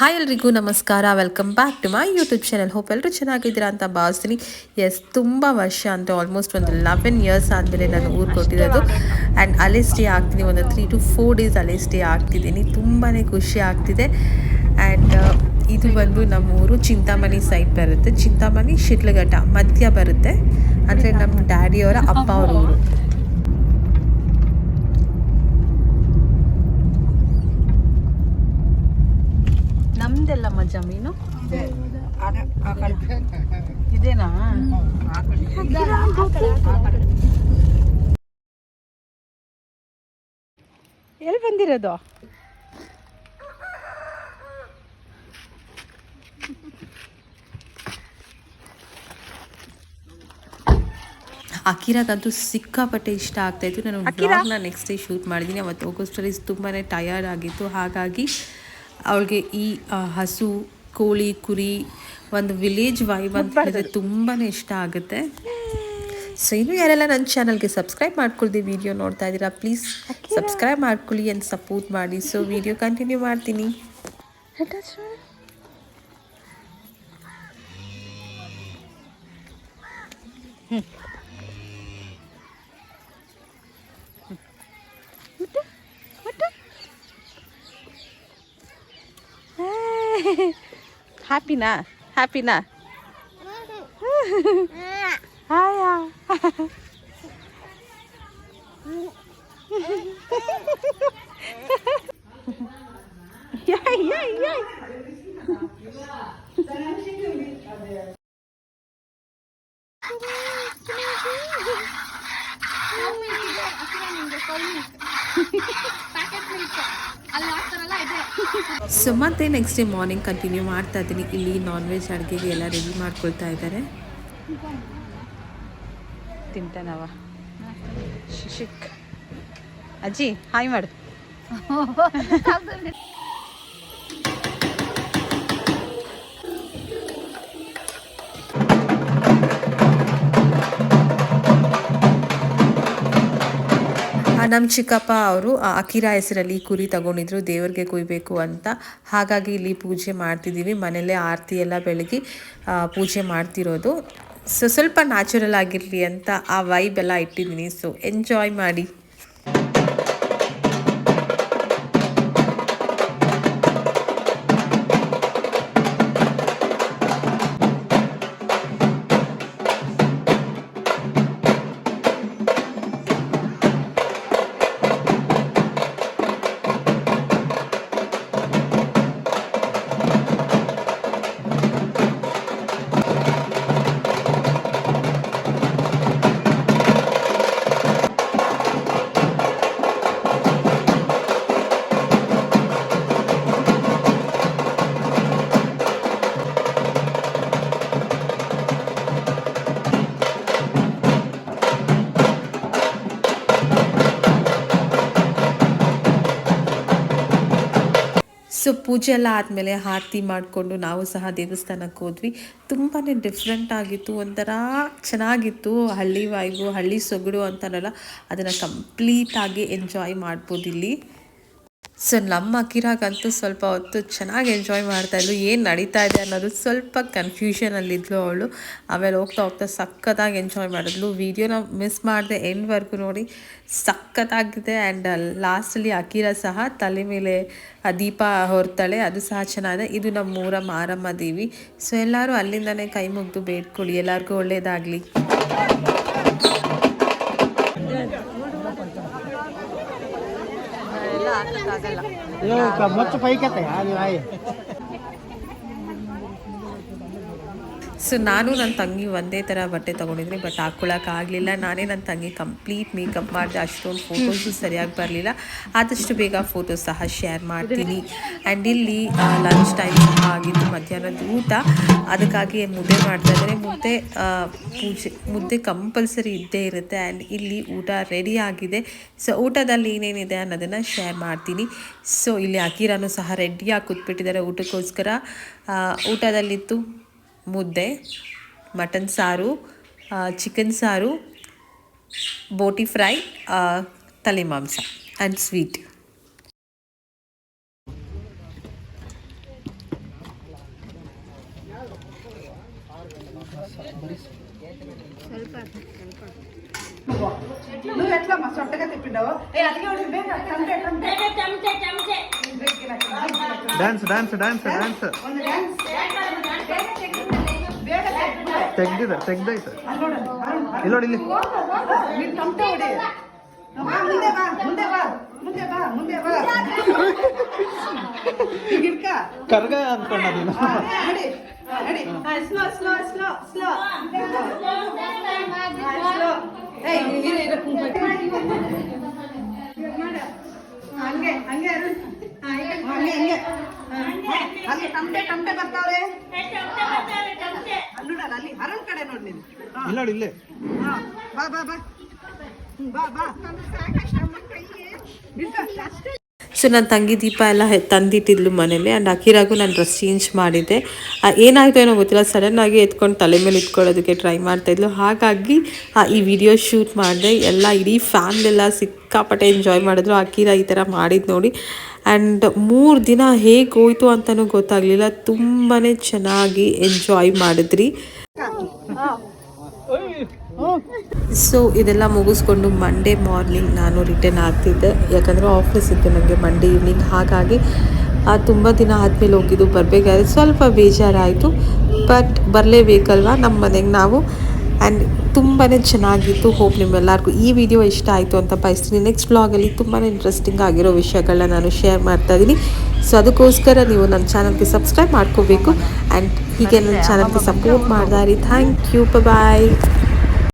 Hi ಎಲ್ರಿಗೂ ನಮಸ್ಕಾರ. Welcome back to my YouTube channel hope ಎಲ್ಲರೂ ಚೆನ್ನಾಗಿದ್ದೀರಾ ಅಂತ ಭಾವಿಸ್ತೀನಿ. ಎಸ್ ತುಂಬ ವರ್ಷ ಅಂದರೆ ಆಲ್ಮೋಸ್ಟ್ ಒಂದು ಲೆವೆನ್ ಇಯರ್ಸ್ ಆದಮೇಲೆ ನಾನು ಊರು ಕೊಟ್ಟಿರೋದು. ಆ್ಯಂಡ್ ಅಲ್ಲೇ ಸ್ಟೇ ಆಗ್ತೀನಿ. ಒಂದು ತ್ರೀ ಟು ಫೋರ್ ಡೇಸ್ ಅಲ್ಲೇ ಸ್ಟೇ ಆಗ್ತಿದ್ದೀನಿ. ತುಂಬಾ ಖುಷಿ ಆಗ್ತಿದೆ. ಆ್ಯಂಡ್ ಇದು ಬಂದು ನಮ್ಮೂರು ಚಿಂತಾಮಣಿ ಸೈಡ್ ಬರುತ್ತೆ. ಚಿಂತಾಮಣಿ ಶಿಟ್ಲಘಟ್ಟ ಮಧ್ಯ ಬರುತ್ತೆ. ಅಂದರೆ ನಮ್ಮ ಡ್ಯಾಡಿಯವರ ಅಪ್ಪ ಅವರು ಊರು. ನಮ್ದೆಲ್ಲಮ್ಮ ಜಮೀನು ಇದೇನಾ? ಎಲ್ಲಿ ಬಂದಿರೋದು? ಅಕಿರಾಗಂತೂ ಸಿಕ್ಕಾಪಟ್ಟೆ ಇಷ್ಟ ಆಗ್ತಾಯಿತ್ತು ನಾನು ಬ್ಲಾಗ್ನ ನೆಕ್ಸ್ಟ್ ಡೇ ಶೂಟ್ ಮಾಡಿದ್ದೀನಿ ಅವತ್ತು ಹೋಗೋಷ್ಟರಲ್ಲಿ ತುಂಬಾ ಟಯರ್ಡ್ ಆಗಿತ್ತು. ಹಾಗಾಗಿ ಅವಳಿಗೆ ಈ ಹಸು ಕೋಳಿ ಕುರಿ ಒಂದು ವಿಲೇಜ್ ವೈಬ್ ಅಂತ ಹೇಳಿದ್ರೆ ತುಂಬಾ ಇಷ್ಟ ಆಗುತ್ತೆ. ಸೊ ಇನ್ನು ಯಾರೆಲ್ಲ ನನ್ನ ಚಾನಲ್ಗೆ ಸಬ್ಸ್ಕ್ರೈಬ್ ಮಾಡ್ಕೊಳ್ದಿ ವಿಡಿಯೋ ನೋಡ್ತಾ ಇದ್ದೀರಾ ಪ್ಲೀಸ್ ಸಬ್ಸ್ಕ್ರೈಬ್ ಮಾಡ್ಕೊಳ್ಳಿ ಆ್ಯಂಡ್ ಸಪೋರ್ಟ್ ಮಾಡಿ. ಸೊ ವಿಡಿಯೋ ಕಂಟಿನ್ಯೂ ಮಾಡ್ತೀನಿ. Happy na, happy na. Kenapa? Kenapa? Kenapa? Kenapa? So ಮತ್ತೆ ನೆಕ್ಸ್ಟ್ ಡೇ ಮಾರ್ನಿಂಗ್ ಕಂಟಿನ್ಯೂ ಮಾಡ್ತಾ ಇದ್ದೀನಿ. ಇಲ್ಲಿ ನಾನ್ ವೆಜ್ ಅಡುಗೆಗೆ ಎಲ್ಲ ರೆಡಿ ಮಾಡ್ಕೊಳ್ತಾ ಇದ್ದಾರೆ. ತಿಂತಾನವ ಶಿಶಿಕ್. ಅಜ್ಜಿ ಹಾಯ್ ಮಾಡು. ನಮ್ಮ ಚಿಕ್ಕಪ್ಪ ಅವರು ಅಕಿರಾ ಹೆಸರಲ್ಲಿ ಕುರಿ ತಗೊಂಡಿದ್ರು, ದೇವ್ರಿಗೆ ಕುಯ್ಬೇಕು ಅಂತ. ಹಾಗಾಗಿ ಇಲ್ಲಿ ಪೂಜೆ ಮಾಡ್ತಿದ್ದೀವಿ. ಮನೆಯಲ್ಲೇ ಆರತಿ ಎಲ್ಲ ಬೆಳಗ್ಗೆ ಪೂಜೆ ಮಾಡ್ತಿರೋದು. ಸೊ ಸ್ವಲ್ಪ ನ್ಯಾಚುರಲ್ ಆಗಿರಲಿ ಅಂತ ಆ ವೈಬ್ ಎಲ್ಲ ಇಟ್ಟಿದ್ದೀನಿ. ಸೊ ಎಂಜಾಯ್ ಮಾಡಿ. ಸೊ ಪೂಜೆ ಎಲ್ಲ ಆದಮೇಲೆ ಆರತಿ ಮಾಡಿಕೊಂಡು ನಾವು ಸಹ ದೇವಸ್ಥಾನಕ್ಕೆ ಹೋದ್ವಿ. ತುಂಬಾ ಡಿಫ್ರೆಂಟ್ ಆಗಿತ್ತು. ಒಂಥರ ಚೆನ್ನಾಗಿತ್ತು. ಹಳ್ಳಿ ವಾಯ್ಗು ಹಳ್ಳಿ ಸೊಗಡು ಅಂತಾರಲ್ಲ ಅದನ್ನು ಕಂಪ್ಲೀಟಾಗಿ ಎಂಜಾಯ್ ಮಾಡ್ಬೋದು ಇಲ್ಲಿ. ಸೊ ನಮ್ಮ ಅಕಿರಾಗಂತೂ ಸ್ವಲ್ಪ ಹೊತ್ತು ಚೆನ್ನಾಗಿ ಎಂಜಾಯ್ ಮಾಡ್ತಾಯಿದ್ಲು ಏನು ನಡೀತಾ ಇದೆ ಅನ್ನೋದು ಸ್ವಲ್ಪ ಕನ್ಫ್ಯೂಷನಲ್ಲಿದ್ಲು ಅವಳು. ಆಮೇಲೆ ಹೋಗ್ತಾ ಹೋಗ್ತಾ ಸಖತ್ತಾಗಿ ಎಂಜಾಯ್ ಮಾಡಿದ್ಲು. ವೀಡಿಯೋನ ಮಿಸ್ ಮಾಡಿದೆ ಎಂಡ್ವರೆಗೂ ನೋಡಿ ಸಖತ್ತಾಗಿದೆ ಆ್ಯಂಡ್ ಲಾಸ್ಟಲ್ಲಿ ಅಕಿರಾ ಸಹ ತಲೆ ಮೇಲೆ ದೀಪ ಹೊರ್ತಾಳೆ. ಅದು ಸಹ ಚೆನ್ನಾಗಿದೆ. ಇದು ನಮ್ಮ ಊರ ಮಾರಮ್ಮ ದೇವಿ. ಸೊ ಎಲ್ಲರೂ ಅಲ್ಲಿಂದನೇ ಕೈ ಮುಗಿದು ಬೇಡ್ಕೊಳ್ಳಿ. ಎಲ್ಲರಿಗೂ ಒಳ್ಳೆಯದಾಗಲಿ ಆಗಲ್ಲ ಈಗ ಮೊಚ್ಚ ಪೈಕತ್ತೆ ನೀವು ಆಯಿ ಸೊ ನಾನು ನನ್ನ ತಂಗಿ ಒಂದೇ ಥರ ಬಟ್ಟೆ ತೊಗೊಂಡಿದ್ರಿ ಬಟ್ ಹಾಕ್ಕೊಳ್ಳೋಕ್ಕಾಗಲಿಲ್ಲ ನಾನೇ ನನ್ನ ತಂಗಿ ಕಂಪ್ಲೀಟ್ ಮೇಕಪ್ ಮಾಡಿದೆ. ಅಷ್ಟೊಂದು ಫೋಟೋಸು ಸರಿಯಾಗಿ ಬರಲಿಲ್ಲ. ಆದಷ್ಟು ಬೇಗ ಫೋಟೋಸ್ ಸಹ ಶೇರ್ ಮಾಡ್ತೀನಿ. ಆ್ಯಂಡ್ ಇಲ್ಲಿ ಲಂಚ್ ಟೈಮ್ ಸಹ ಆಗಿದ್ದು ಮಧ್ಯಾಹ್ನದ ಊಟ. ಅದಕ್ಕಾಗಿ ಮುದ್ದೆ ಮಾಡ್ತಾ ಇದ್ದಾರೆ ಮುದ್ದೆ ಪೂಜೆ, ಮುದ್ದೆ ಕಂಪಲ್ಸರಿ ಇದ್ದೇ ಇರುತ್ತೆ. ಆ್ಯಂಡ್ ಇಲ್ಲಿ ಊಟ ರೆಡಿ ಆಗಿದೆ. ಸೊ ಊಟದಲ್ಲಿ ಏನೇನಿದೆ ಅನ್ನೋದನ್ನು ಶೇರ್ ಮಾಡ್ತೀನಿ. ಸೊ ಇಲ್ಲಿ ಅಕೀರಾನು ಸಹ ರೆಡಿಯಾಗಿ ಕೂತ್ಬಿಟ್ಟಿದ್ದಾರೆ ಊಟಕ್ಕೋಸ್ಕರ. ಊಟದಲ್ಲಿತ್ತು ముద్దె మటన్ సారు చికెన్ సారు బోటి ఫ్రై తలిమాంస అండ్ స్వీట్. నువ్వు డాన్స్ డాన్స్ డాన్స్ డాన్స్. ಬಾ ಮುಂದೆ ಬಾ ನೋಡಿ ಇಲ್ಲಿ ಕರ್ಗ ಅನ್ಕೊಂಡ ನೀನು. ಹಂಗೆ ಹಂಗೆ ಹಂಗೆ ಹಂಗೆ. ಟಮಟೆ ಟಮಟೆ ಬರ್ತಾವ್ರೆ ಅಲ್ಲಿ ನೋಡಲ್ಲ ಅಲ್ಲಿ ಅರುಣ್ ಕಡೆ ನೋಡಿ ನೀನು. ಹಾ. ನೋಡಿ ಇಲ್ಲೇ ಬಾ ಬಾ ಬಾ. ಬಾ ಬಾ. ಇಳ್ಕೊ, ಅಷ್ಟೇ ಸೊ ನನ್ನ ತಂಗಿ ದೀಪ ಎಲ್ಲ ತಂದಿಟ್ಟಿದ್ಲು ಮನೇಲಿ ಆ್ಯಂಡ್ ಅಕಿರಾಗು ನಾನು ಡ್ರೆಸ್ ಚೇಂಜ್ ಮಾಡಿದ್ದೆ. ಏನಾಯಿತು ಏನಾಯ್ತು ಏನೋ ಗೊತ್ತಿಲ್ಲ ಸಡನ್ನಾಗಿ ಎತ್ಕೊಂಡು ತಲೆ ಮೇಲೆ ಇಟ್ಕೊಳ್ಳೋದಕ್ಕೆ ಟ್ರೈ ಮಾಡ್ತಾಯಿದ್ಲು ಹಾಗಾಗಿ ಆ, ಈ ವಿಡಿಯೋ ಶೂಟ್ ಮಾಡಿದೆ. ಎಲ್ಲ ಇಡೀ ಫ್ಯಾಮ್ಲೆಲ್ಲ ಎಲ್ಲ ಸಿಕ್ಕಾಪಟ್ಟೆ ಎಂಜಾಯ್ ಮಾಡಿದ್ರು. ಅಕಿರಾ ಈ ಥರ ಮಾಡಿದ್ದು ನೋಡಿ. ಆ್ಯಂಡ್ ಮೂರು ದಿನ ಹೇಗೆ ಹೋಯ್ತು ಅಂತಲೂ ಗೊತ್ತಾಗಲಿಲ್ಲ. ತುಂಬಾ ಚೆನ್ನಾಗಿ ಎಂಜಾಯ್ ಮಾಡಿದ್ರಿ. ಸೊ ಇದೆಲ್ಲ ಮುಗಿಸ್ಕೊಂಡು ಮಂಡೇ ಮಾರ್ನಿಂಗ್ ನಾನು ರಿಟರ್ನ್ ಆಗ್ತಿದ್ದೆ. ಯಾಕಂದರೆ ಆಫೀಸ್ ಇತ್ತು ನನಗೆ ಮಂಡೇ ಈವ್ನಿಂಗ್ ಹಾಗಾಗಿ, ಆ ತುಂಬ ದಿನ ಆದಮೇಲೆ ಹೋಗಿದ್ದು ಬರಬೇಕಾದ್ರೆ ಸ್ವಲ್ಪ ಬೇಜಾರಾಯಿತು. ಬಟ್ ಬರಲೇಬೇಕಲ್ವ ನಮ್ಮ ಮನೆಗೆ ನಾವು? ಆ್ಯಂಡ್ ತುಂಬಾ ಚೆನ್ನಾಗಿತ್ತು. ಹೋಪ್ ನಿಮ್ಮೆಲ್ಲರಿಗೂ ಈ ವಿಡಿಯೋ ಇಷ್ಟ ಆಯಿತು ಅಂತ ಬಯಸ್ತೀನಿ. ನೆಕ್ಸ್ಟ್ ಬ್ಲಾಗಲ್ಲಿ ತುಂಬಾ ಇಂಟ್ರೆಸ್ಟಿಂಗ್ ಆಗಿರೋ ವಿಷಯಗಳನ್ನ ನಾನು ಶೇರ್ ಮಾಡ್ತಾ ಇದ್ದೀನಿ ಸೊ ಅದಕ್ಕೋಸ್ಕರ ನೀವು ನನ್ನ ಚಾನಲ್ಗೆ ಸಬ್ಸ್ಕ್ರೈಬ್ ಮಾಡ್ಕೋಬೇಕು. ಆ್ಯಂಡ್ ಹೀಗೆ ನನ್ನ ಚಾನಲ್ಗೆ ಸಪೋರ್ಟ್ ಮಾಡ್ದಾರಿ. Thank you bye